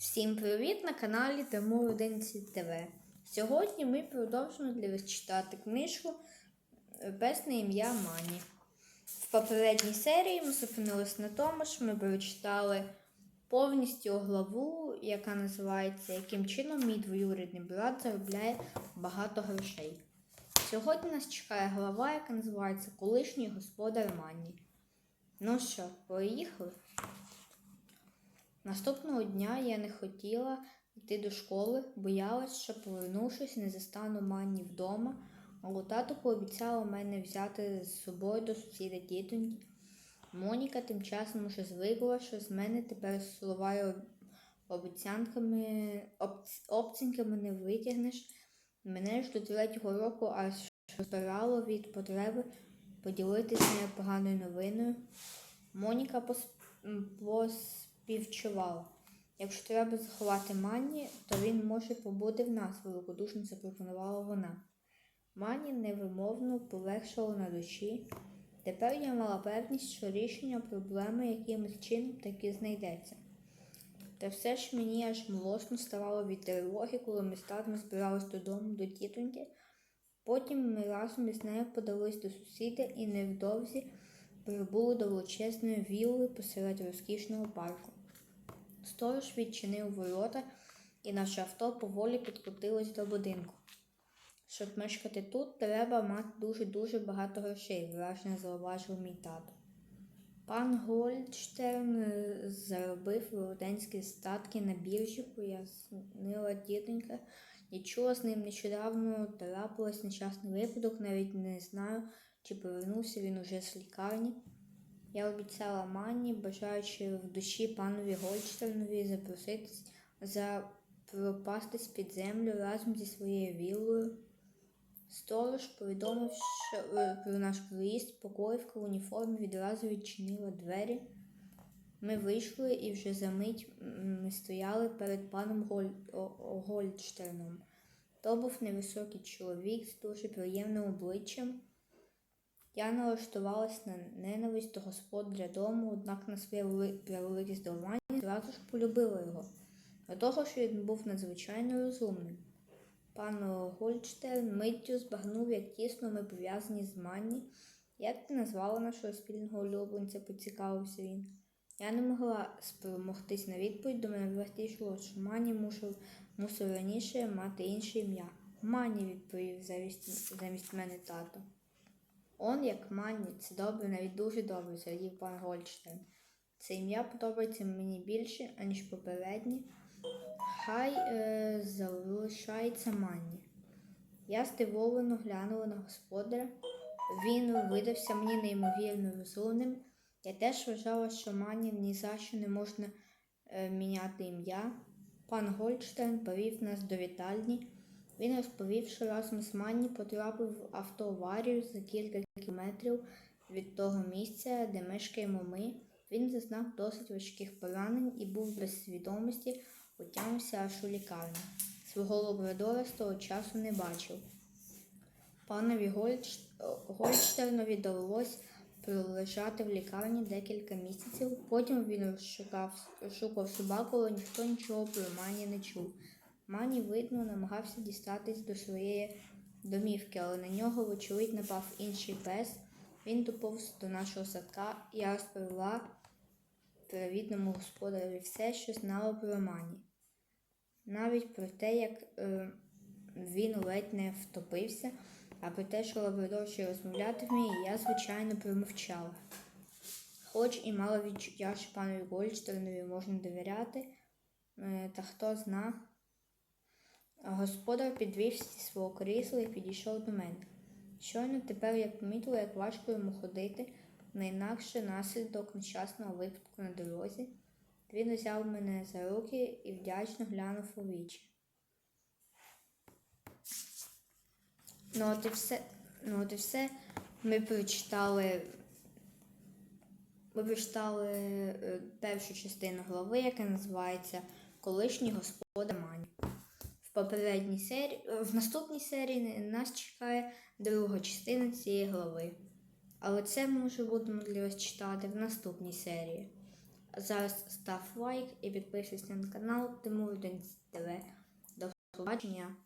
Всім привіт на каналі Тимур 11 ТВ. Сьогодні ми продовжуємо для вас читати книжку Песне ім'я Мані. В попередній серії ми зупинилися на тому, що ми прочитали повністю главу, яка називається Яким чином мій двоюрідний брат заробляє багато грошей. Сьогодні нас чекає глава, яка називається Колишній господар Мані. Ну що, поїхали? Наступного дня я не хотіла йти до школи, боялась, що повернувшись, не застану Манні вдома, але тато пообіцяла мене взяти з собою до сусіда тітоньки. Моніка тим часом уже звикла, що з мене тепер слова й об- обіцянками, обц- обцінками не витягнеш. Мене ж до третього року аж розбирало від потреби поділитися поганою новиною. Моніка пос- м, поспівчувала. Якщо треба заховати Манні, то він може побути в нас, великодушно запропонувала вона. Мані невимовно полегшало на душі. Тепер я мала певність, що рішення проблеми якимось чином таки знайдеться. Та все ж мені аж млосно ставало від тривоги, коли ми татом збирались додому до тітоньки. Потім ми разом із нею подались до сусіда і невдовзі прибули до величезної вілли посеред розкішного парку. Сторож відчинив ворота, і наше авто поволі підкотилось до будинку. Щоб мешкати тут, треба мати дуже-дуже багато грошей, вражено зауважив мій тато. Пан Гольдштерн е, заробив велетенські статки на біржі, пояснила тітонька. Я чула з ним нещодавно трапилось нещасний випадок, навіть не знаю, чи повернувся він уже з лікарні. Я обіцяла Манні, бажаючи в душі панові Гольдштернові запроситись запропастись під землю разом зі своєю віллою. Сторож повідомив що, е, про наш приїзд, покоївка в уніформі відразу відчинила двері. Ми вийшли і вже за мить ми стояли перед паном Голь- Гольдштерном. То був невисокий чоловік з дуже приємним обличчям. Я налаштувалась на ненависть до господаря дому, однак на своє вели- превелике здивування зразу ж полюбила його. До того ж він був надзвичайно розумним. Пан Гольдштерн миттю збагнув, як тісно ми пов'язані з Манні. Як ти назвала нашого спільного улюбленця, поцікавився він. Я не могла спромогтись на відповідь, до мене вертішло, що Манні мусив, мусив раніше мати інше ім'я. Манні, відповів замість, замість мене тато. Он як Манні, це добре, навіть дуже добре, зрадів пан Гольдштерн. Це ім'я подобається мені більше, аніж попереднє. Хай е, залишається Манні. Я здивовано глянула на господаря. Він видався мені неймовірно розумним. Я теж вважала, що Манні ні за що не можна е, міняти ім'я. Пан Гольдштерн повів нас до вітальні. Він розповів, що разом з Манні потрапив в автоаварію за кілька кілометрів від того місця, де мешкаємо ми. Він зазнав досить важких поранень і був без свідомості, утягнувся аж у лікарню. Свого лабрадора з того часу не бачив. Панові Гольдш... Гольдштернові довелось пролежати в лікарні декілька місяців. Потім він розшукав, розшукав собаку, але ніхто нічого про Мані не чув. Мані, видно, намагався дістатись до своєї домівки, але на нього, вочевидь, напав інший пес. Він доповз до нашого садка, і я розповіла привітному господареві все, що знала про Мані. Навіть про те, як е, він ледь не втопився, а про те, що лабрадор ще розмовляти вміє, я, звичайно, промовчала. Хоч і мала відчуття, що панові Гольдштернові можна довіряти, е, та хто зна. Господар підвівся зі свого крісла і підійшов до мене. Щойно тепер я помітила, як важко йому ходити, не інакше наслідок нещасного випадку на дорозі. Він взяв мене за руки і вдячно глянув у вічі. Ну от і все, ну от і все. Ми прочитали, ми прочитали е, першу частину глави, яка називається Колишній господар Мані. В попередній серії, в наступній серії нас чекає друга частина цієї глави. Але це ми вже будемо для вас читати в наступній серії. Зараз став лайк і підписуйся на канал Тимур Денс ТВ. До побачення!